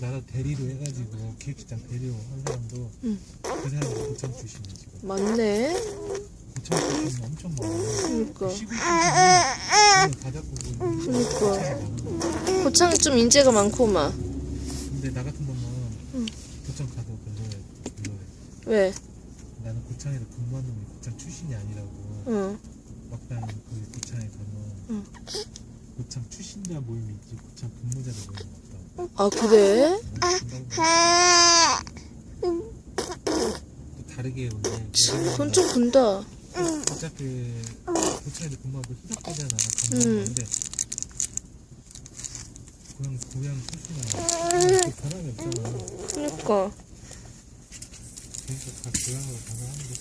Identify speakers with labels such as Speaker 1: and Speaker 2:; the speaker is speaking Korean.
Speaker 1: 나 대리로 해가지고 기획시장 대리로 한 사람도
Speaker 2: 응.
Speaker 1: 그 사람이 고창 출신이야 지금
Speaker 2: 맞네.
Speaker 1: 고창 출신이 엄청 많아
Speaker 2: 그러니까.
Speaker 1: 시골 출신이 다 잡고 그
Speaker 2: 그러니까.
Speaker 1: 고창이
Speaker 2: 좀 인재가 많고만.
Speaker 1: 근데 나 같은 거는
Speaker 2: 응.
Speaker 1: 고창 가서 별로해 별로해
Speaker 2: 왜?
Speaker 1: 나는 고창에서 근무한 놈이 고창 출신이 아니라고
Speaker 2: 응.
Speaker 1: 막상 그
Speaker 2: 응.
Speaker 1: 고창 출신자 모임이 있지 고창 근무자들 모임이 없다고
Speaker 2: 아 그래?
Speaker 1: 또 다르게 원래
Speaker 2: 손좀 군다.
Speaker 1: 어차피 고창에서 근무하고 희석되잖아
Speaker 2: 음.
Speaker 1: 근데 고향 고향 출신이야 그 변함이 없잖아
Speaker 2: 그러니까.
Speaker 1: 그러니까 다 고향으로 가서 하는 게